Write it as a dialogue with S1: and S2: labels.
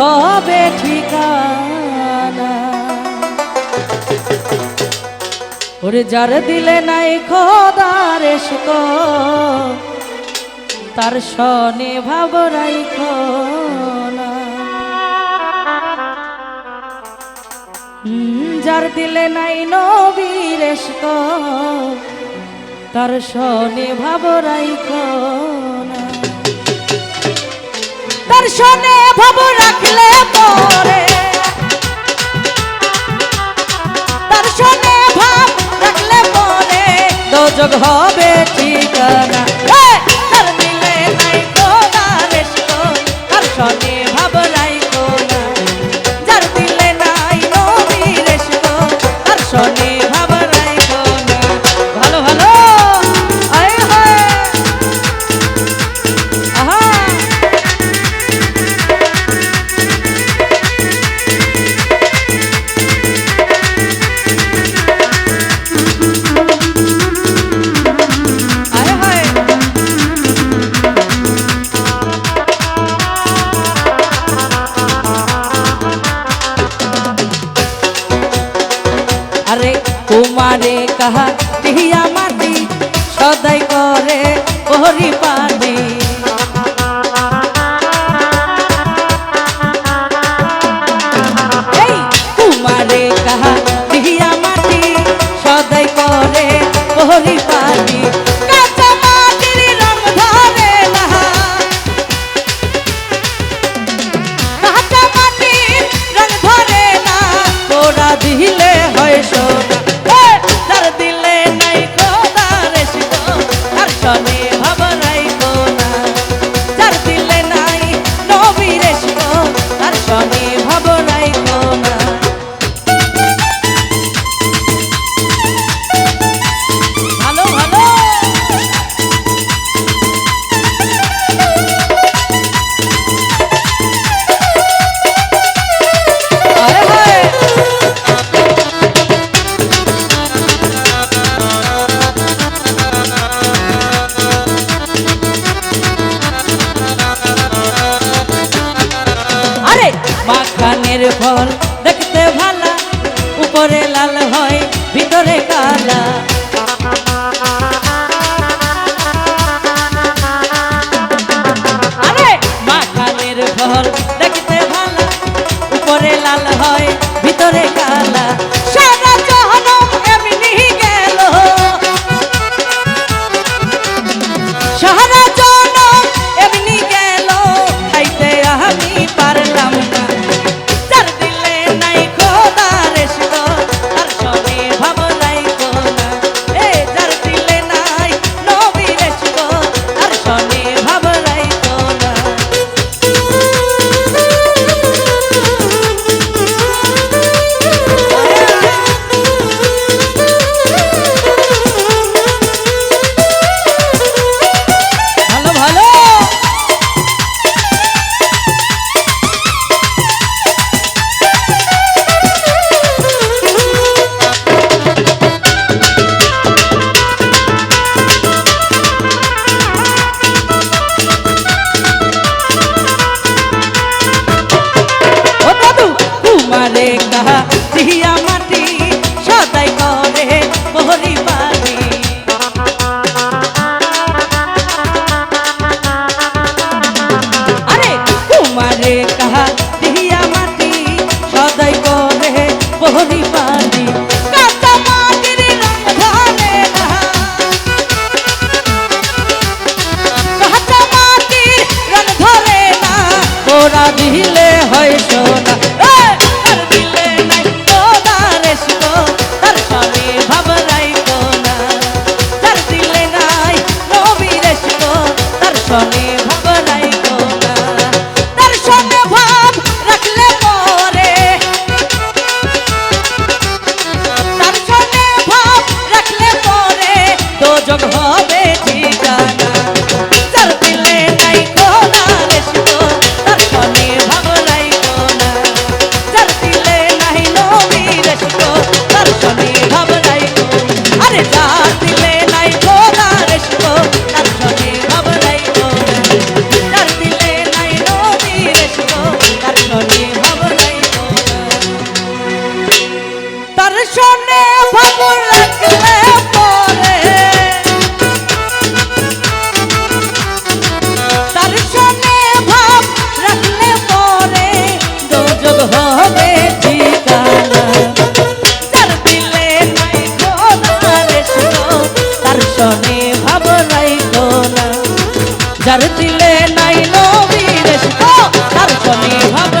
S1: হবে ঠিকানা। ওরে যার দিলে নাই খোদার সুখ তার সনে ভাব রাই যার দিলে নাই নবীর সুখ তার সনে ভাব রাই তার সনে রাখলে পরে। তার সনে হবে ঠিকানা। পারে কাহা পিহিয়া মাটি সদাই করে ওহরি somente. রঙের ফল দেখতে ভালা, উপরে লাল হয়, ভিতরে কালা। ফল দেখতে ভালো, উপরে লাল হয়, ভিতরে কালা। করে কাহা, জিহিয়া মাটি, সদাই করে পরি পানি আরে কুমারে কাহা, জিহিয়া মাটি, সদাই করে পরি পানি দিলে হয় সোনা যার দিলে নাই নবীর তার শনি ভাব